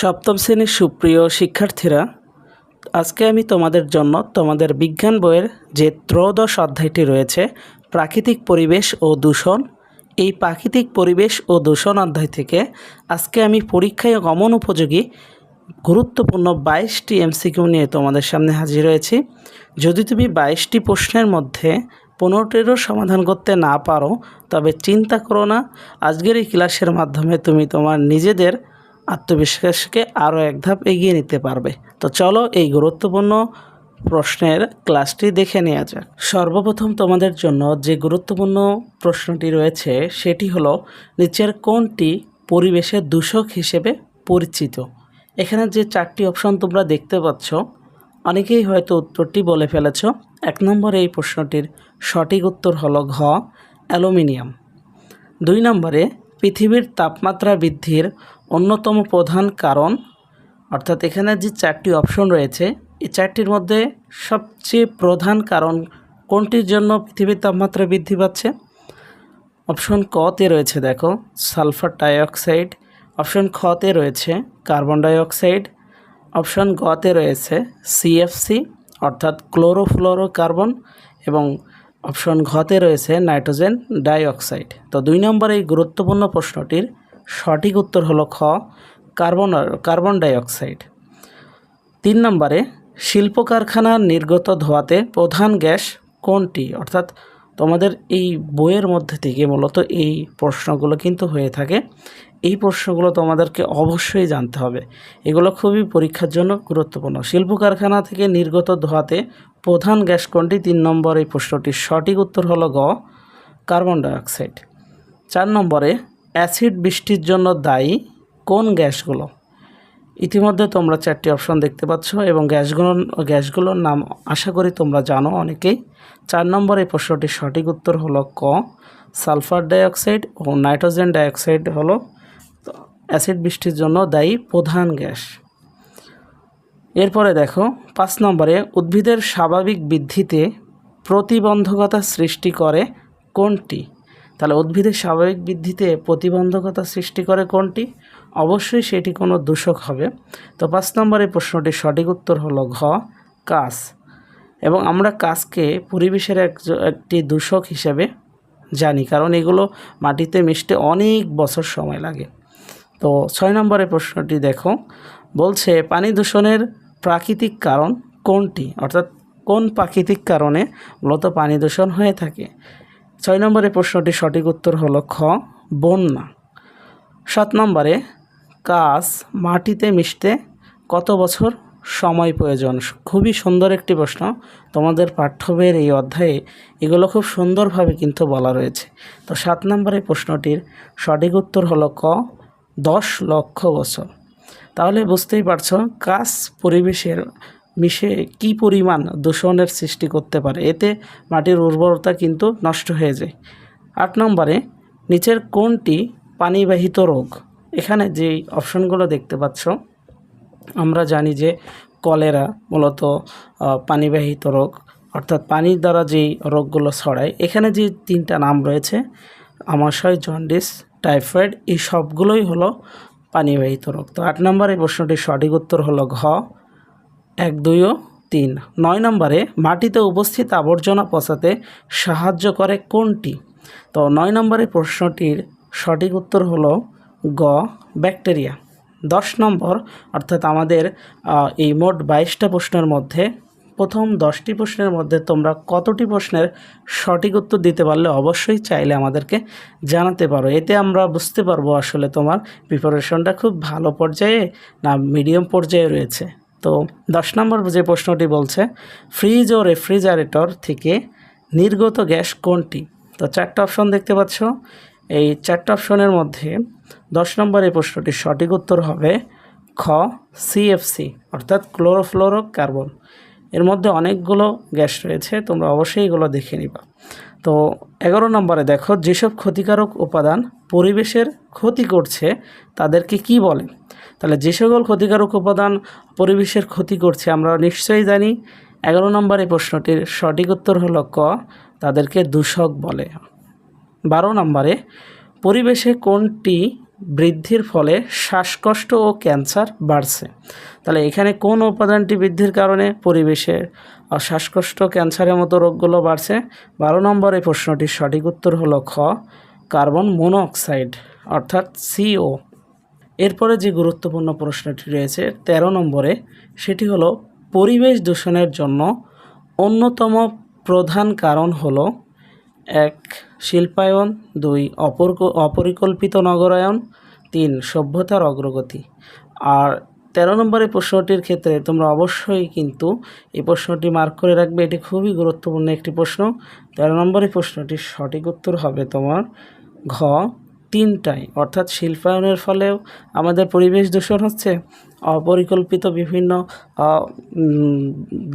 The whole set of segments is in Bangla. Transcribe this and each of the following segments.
সপ্তম শ্রেণির সুপ্রিয় শিক্ষার্থীরা, আজকে আমি তোমাদের জন্য তোমাদের বিজ্ঞান বইয়ের যে ত্রয়োদশ অধ্যায়টি রয়েছে, প্রাকৃতিক পরিবেশ ও দূষণ, এই প্রাকৃতিক পরিবেশ ও দূষণ অধ্যায় থেকে আজকে আমি পরীক্ষায় গমন উপযোগী গুরুত্বপূর্ণ বাইশটি এমসিকিউ নিয়ে তোমাদের সামনে হাজির হয়েছি। যদি তুমি বাইশটি প্রশ্নের মধ্যে পনেরোটিরও সমাধান করতে না পারো, তবে চিন্তা করো না। আজকের এই ক্লাসের মাধ্যমে তুমি তোমার নিজেদের আত্মবিশ্বাসকে আরও এক ধাপ এগিয়ে নিতে পারবে। তো চলো এই গুরুত্বপূর্ণ প্রশ্নের ক্লাসটি দেখে নেওয়া যাক। সর্বপ্রথম তোমাদের জন্য যে গুরুত্বপূর্ণ প্রশ্নটি রয়েছে, সেটি হলো, নিচের কোনটি পরিবেশের দূষক হিসেবে পরিচিত? এখানে যে চারটি অপশন তোমরা দেখতে পাচ্ছ, অনেকেই হয়তো উত্তরটি বলে ফেলেছ। এক নম্বরে এই প্রশ্নটির সঠিক উত্তর হলো ঘ, অ্যালুমিনিয়াম। দুই নম্বরে পৃথিবীর তাপমাত্রা বৃদ্ধির অন্যতম প্রধান কারণ, অর্থাৎ এখানে যে চারটি অপশন রয়েছে, এই চারটির মধ্যে সবচেয়ে প্রধান কারণ কোনটির জন্য পৃথিবীর তাপমাত্রা বৃদ্ধি পাচ্ছে? অপশন কতে রয়েছে দেখো, সালফার ডাইঅক্সাইড অপশন খতে রয়েছে কার্বন ডাইঅক্সাইড অপশন গতে রয়েছে সিএফসি অর্থাৎ ক্লোরোফ্লোরো কার্বন এবং অপশন ঘতে রয়েছে নাইট্রোজেন ডাইঅক্সাইড। তো দুই নম্বর এই গুরুত্বপূর্ণ প্রশ্নটির সঠিক উত্তর হলো খ, কার্বন কার্বন ডাইঅক্সাইড। তিন নম্বরে শিল্প কারখানার নির্গত ধোঁয়াতে প্রধান গ্যাস কোনটি? অর্থাৎ তোমাদের এই বইয়ের মধ্যে থেকে মূলত এই প্রশ্নগুলো কিন্তু হয়ে থাকে। এই প্রশ্নগুলো তোমাদেরকে অবশ্যই জানতে হবে। এগুলো খুবই পরীক্ষার জন্য গুরুত্বপূর্ণ। শিল্প কারখানা থেকে নির্গত ধোঁয়াতে প্রধান গ্যাস কোনটি? তিন নম্বর এই প্রশ্নটির সঠিক উত্তর হলো গ, কার্বন ডাইঅক্সাইড। চার নম্বরে, অ্যাসিড বৃষ্টির জন্য দায়ী কোন গ্যাসগুলো? ইতিমধ্যে তোমরা চারটি অপশন দেখতে পাচ্ছ এবং গ্যাসগুলো, গ্যাসগুলোর নাম আশা করি তোমরা জানো অনেকেই। চার নম্বর এই প্রশ্নটির সঠিক উত্তর হলো ক, সালফার ডাইঅক্সাইড ও নাইট্রোজেন ডাইঅক্সাইড হলো অ্যাসিড বৃষ্টির জন্য দায়ী প্রধান গ্যাস। এরপরে দেখো, পাঁচ নম্বরে উদ্ভিদের স্বাভাবিক বৃদ্ধিতে প্রতিবন্ধকতা সৃষ্টি করে কোনটি? তাহলে উদ্ভিদের স্বাভাবিক বৃদ্ধিতে প্রতিবন্ধকতা সৃষ্টি করে কোনটি? অবশ্যই সেটি কোনো দূষক হবে। তো পাঁচ নম্বরে প্রশ্নটির সঠিক উত্তর হলো ঘ কাস এবং আমরা কাজকে পরিবেশের এক একটি দূষক হিসেবে জানি, কারণ এগুলো মাটিতে মিশতে অনেক বছর সময় লাগে। তো ছয় নম্বরে প্রশ্নটি দেখো। বলছে, পানি দূষণের প্রাকৃতিক কারণ কোনটি? অর্থাৎ কোন প্রাকৃতিক কারণে মূলত পানি দূষণ হয়ে থাকে? ছয় নম্বরে প্রশ্নটির সঠিক উত্তর হলো খ, বন্যা। সাত নম্বরে, কাজ মাটিতে মিশতে কত বছর সময় প্রয়োজন? খুবই সুন্দর একটি প্রশ্ন। তোমাদের পাঠ্যবের এই অধ্যায়ে এগুলো খুব সুন্দরভাবে কিন্তু বলা রয়েছে। তো সাত নম্বরের প্রশ্নটির সঠিক উত্তর হলো ক দশ লক্ষ বছর। তাহলে বুঝতেই পারছ কাজ পরিবেশের মিশে কি পরিমাণ দূষণের সৃষ্টি করতে পারে। এতে মাটির উর্বরতা কিন্তু নষ্ট হয়ে যায়। আট নম্বরে, নিচের কোনটি পানিবাহিত রোগ? এখানে যে অপশনগুলো দেখতে পাচ্ছ, আমরা জানি যে কলেরা মূলত পানিবাহিত রোগ, অর্থাৎ পানির দ্বারা যেই রোগগুলো ছড়ায়। এখানে যে তিনটা নাম রয়েছে, আমাশয় জন্ডিস টাইফয়েড, এই সবগুলোই হলো পানিবাহিত রোগ। তো আট নম্বরে প্রশ্নটির সঠিক উত্তর হলো ঘ, এক, দুই ও তিন। নয় নম্বরে, মাটিতে উপস্থিত আবর্জনা পচাতে সাহায্য করে কোনটি? তো নয় নম্বরে প্রশ্নটির সঠিক উত্তর হলো গ, ব্যাকটেরিয়া। দশ নম্বর, অর্থাৎ আমাদের এই মোট বাইশটা প্রশ্নের মধ্যে প্রথম দশটি প্রশ্নের মধ্যে তোমরা কতটি প্রশ্নের সঠিক উত্তর দিতে পারলে অবশ্যই চাইলে আমাদেরকে জানাতে পারো। এতে আমরা বুঝতে পারব আসলে তোমার প্রিপারেশনটা খুব ভালো পর্যায়ে না মিডিয়াম পর্যায়ে রয়েছে। তো দশ নম্বর যে প্রশ্নটি বলছে ফ্রিজ ও রেফ্রিজারেটর থেকে নির্গত গ্যাস কোনটি? তো চারটা অপশন দেখতে পাচ্ছ। এই চারটা অপশনের মধ্যে দশ নম্বর এই প্রশ্নটির সঠিক উত্তর হবে খ সিএফসি অর্থাৎ ক্লোরোফ্লোরো কার্বন এর মধ্যে অনেকগুলো গ্যাস রয়েছে, তোমরা অবশ্যই এগুলো দেখে নিবা। তো এগারো নম্বরে দেখো, যেসব ক্ষতিকারক উপাদান পরিবেশের ক্ষতি করছে, তাদেরকে কি বলে? তাহলে যে সকল ক্ষতিকারক উপাদান পরিবেশের ক্ষতি করছে, আমরা নিশ্চয়ই জানি। এগারো নম্বর এই প্রশ্নটির সঠিক উত্তর হলো ক, তাদেরকে দূষক বলে। বারো নম্বরে, পরিবেশে কোনটি বৃদ্ধির ফলে শ্বাসকষ্ট ও ক্যান্সার বাড়ছে। তাহলে এখানে কোন উপাদানটি বৃদ্ধির কারণে? পরিবেশের আহ, শ্বাসকষ্ট ক্যান্সারের মতো রোগগুলো বাড়ছে। বারো নম্বর এই প্রশ্নটির সঠিক উত্তর হলো খ কার্বন মনোঅক্সাইড অর্থাৎ সিও এরপরে যে গুরুত্বপূর্ণ প্রশ্নটি রয়েছে ১৩ নম্বরে সেটি হলো পরিবেশ দূষণের জন্য অন্যতম প্রধান কারণ হলো এক, শিল্পায়ন. দুই অপর অপরিকল্পিত নগরায়ন. তিন, সভ্যতার অগ্রগতি। আর তেরো নম্বরের প্রশ্নটির ক্ষেত্রে তোমরা অবশ্যই কিন্তু এই প্রশ্নটি মার্ক করে রাখবে। এটি খুবই গুরুত্বপূর্ণ একটি প্রশ্ন। তেরো নম্বরের প্রশ্নটির সঠিক উত্তর হবে তোমার ঘ, তিনটাই। অর্থাৎ শিল্পায়নের ফলেও আমাদের পরিবেশ দূষণ হচ্ছে। অপরিকল্পিত বিভিন্ন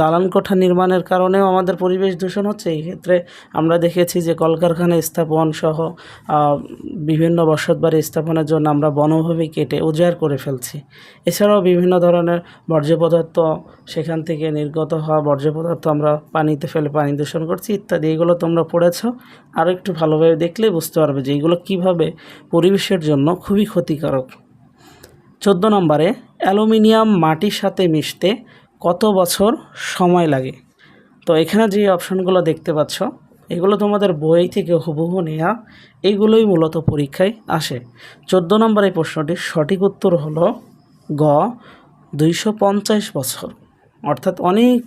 দালান কোঠা নির্মাণের কারণেও আমাদের পরিবেশ দূষণ হচ্ছে। এই ক্ষেত্রে আমরা দেখেছি যে কলকারখানা স্থাপন সহ বিভিন্ন বসতবাড়ি স্থাপনের জন্য আমরা বনভূমি কেটে উজাড় করে ফেলছি। এছাড়াও বিভিন্ন ধরনের বর্জ্য পদার্থ সেখান থেকে নির্গত হওয়া বর্জ্য পদার্থ আমরা পানিতে ফেলে পানি দূষণ করছি ইত্যাদি। এগুলো তোমরা পড়েছো। আরও একটু ভালোভাবে দেখলেই বুঝতে পারবে যে এগুলো কীভাবে পরিবেশের জন্য খুবই ক্ষতিকারক। চোদ্দ নম্বরে, অ্যালুমিনিয়াম মাটির সাথে মিশতে কত বছর সময় লাগে? তো এখানে যে অপশনগুলো দেখতে পাচ্ছ, এগুলো তোমাদের বই থেকে হুবহু নেওয়া এগুলোই মূলত পরীক্ষায় আসে। চোদ্দ নম্বর এই প্রশ্নটির সঠিক উত্তর হলো গ, দুইশো পঞ্চাশ বছর। অর্থাৎ অনেক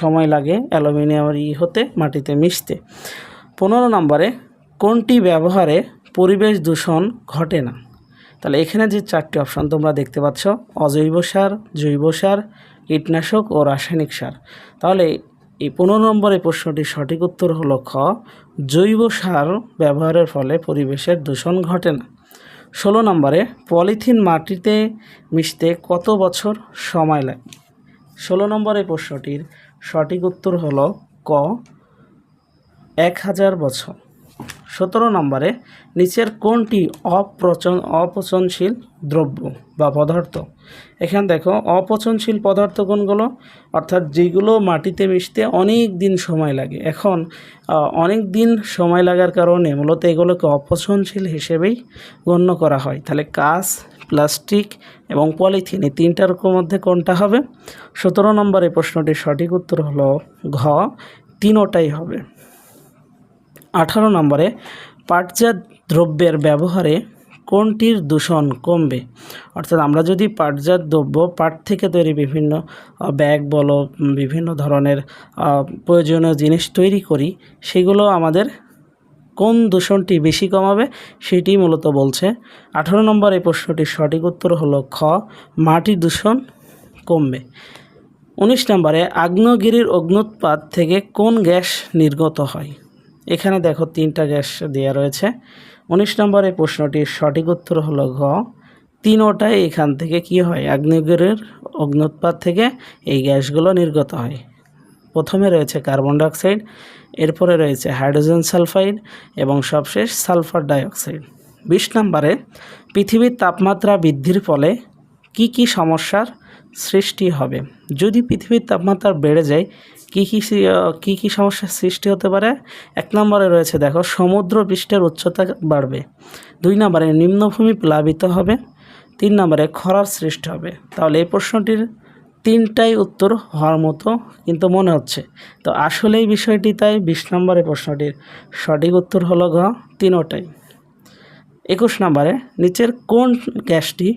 সময় লাগে অ্যালুমিনিয়ামের ই হতে, মাটিতে মিশতে। পনেরো নম্বরে, কোনটি ব্যবহারে পরিবেশ দূষণ ঘটে না? তাহলে এখানে যে চারটি অপশন তোমরা দেখতে পাচ্ছ, অজৈব সার, জৈব সার, কীটনাশক ও রাসায়নিক সার। তাহলে এই পনেরো নম্বরের প্রশ্নটির সঠিক উত্তর হলো খ, জৈব সার ব্যবহারের ফলে পরিবেশের দূষণ ঘটে না। ষোলো নম্বরে, পলিথিন মাটিতে মিশতে কত বছর সময় লাগে? ষোলো নম্বরের প্রশ্নটির সঠিক উত্তর হলো ক, এক হাজার বছর। সতেরো নম্বরে নিচের কোনটি অপচন অপচনশীল দ্রব্য বা পদার্থ? এখানে দেখো, অপচনশীল পদার্থ কোনগুলো? অর্থাৎ যেগুলো মাটিতে মিশতে অনেক দিন সময় লাগে। এখন অনেক দিন সময় লাগার কারণে মূলত এগুলোকে অপচনশীল হিসেবেই গণ্য করা হয়। তাহলে কাঁচ, প্লাস্টিক এবং পলিথিন এই তিনটার মধ্যে কোনটা হবে? সতেরো নম্বর প্রশ্নটির সঠিক উত্তর হলো ঘ। তিনোটাই হবে। আঠারো নম্বরে পাটজাত দ্রব্যের ব্যবহারে কোনটির দূষণ কমবে? অর্থাৎ আমরা যদি পাটজাত দ্রব্য, পাট থেকে তৈরি বিভিন্ন ব্যাগ বলো বিভিন্ন ধরনের প্রয়োজনীয় জিনিস তৈরি করি, সেগুলো আমাদের কোন দূষণটি বেশি কমাবে সেটি মূলত বলছে, আঠারো নম্বর এই প্রশ্নটির সঠিক উত্তর হলো খ, মাটি দূষণ কমবে। উনিশ নম্বরে আগ্নেয়গিরির অগ্নুৎপাত থেকে কোন গ্যাস নির্গত হয়? এখানে দেখো তিনটা গ্যাস দেওয়া রয়েছে। উনিশ নম্বরে প্রশ্নটির সঠিক উত্তর হলো ঘ। তিনোটাই এখান থেকে কি হয়? আগ্নেয়গিরির অগ্নুৎপাত থেকে এই গ্যাসগুলো নির্গত হয়। প্রথমে রয়েছে কার্বন ডাইঅক্সাইড, এরপরে রয়েছে হাইড্রোজেন সালফাইড এবং সবশেষ সালফার ডাইঅক্সাইড। বিশ নম্বরে পৃথিবীর তাপমাত্রা বৃদ্ধির ফলে কি কি সমস্যার সৃষ্টি হবে? যদি পৃথিবীর তাপমাত্রা বেড়ে যায় কী কী কী কী সমস্যার সৃষ্টি হতে পারে? এক নম্বরে রয়েছে, দেখো, সমুদ্র পৃষ্ঠের উচ্চতা বাড়বে। দুই নম্বরে, নিম্নভূমি প্লাবিত হবে। তিন নম্বরে, খরার সৃষ্টি হবে। তাহলে এই প্রশ্নটির তিনটাই উত্তর হওয়ার মতো কিন্তু মনে হচ্ছে। তো আসলে এই বিষয়টি, তাই বিশ নম্বরের প্রশ্নটির সঠিক উত্তর হলো ঘ, তিনোটাই। একুশ নম্বরে, নিচের কোন গ্যাসটি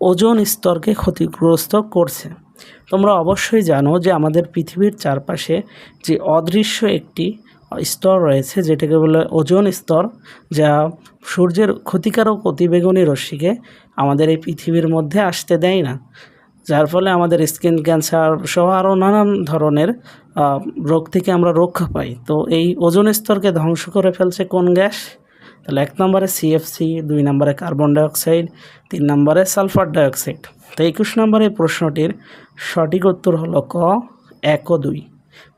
ওজন স্তরকে ক্ষতিগ্রস্ত করছে? তোমরা অবশ্যই জানো যে আমাদের পৃথিবীর চারপাশে যে অদৃশ্য একটি স্তর রয়েছে, যেটাকে বলে ওজোন স্তর, যা সূর্যের ক্ষতিকারক অতিবেগুনি রশ্মিকে আমাদের এই পৃথিবীর মধ্যে আসতে দেয় না। যার ফলে আমাদের স্কিন ক্যান্সার সহ আরও নানান ধরনের রোগ থেকে আমরা রক্ষা পাই। তো এই ওজন স্তরকে ধ্বংস করে ফেলছে কোন গ্যাস? তাহলে এক নম্বরে সিএফসি দুই নম্বরে কার্বন ডাইঅক্সাইড তিন নম্বরে সালফার ডাইঅক্সাইড তো একুশ নম্বরের প্রশ্নটির সঠিক উত্তর হলো ক, এক ও দুই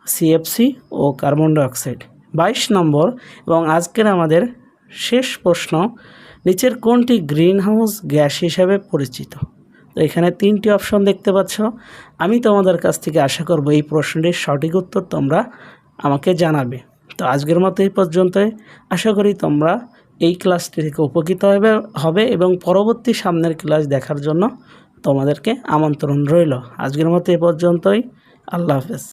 সিএফসি ও কার্বন ডাইঅক্সাইড বাইশ নম্বর এবং আজকের আমাদের শেষ প্রশ্ন, নিচের কোনটি গ্রিন হাউস গ্যাস হিসাবে পরিচিত? তো এখানে তিনটি অপশন দেখতে পাচ্ছ। আমি তোমাদের কাছ থেকে আশা করব এই প্রশ্নটির সঠিক উত্তর তোমরা আমাকে জানাবে। তো আজকের মতো এই পর্যন্তই। আশা করি তোমরা এই ক্লাসটি থেকে উপকৃত হবে হবে এবং পরবর্তী সামনের ক্লাস দেখার জন্য তোমাদেরকে আমন্ত্রণ রইল। আজকের মতো এ পর্যন্তই। আল্লাহ হাফেজ।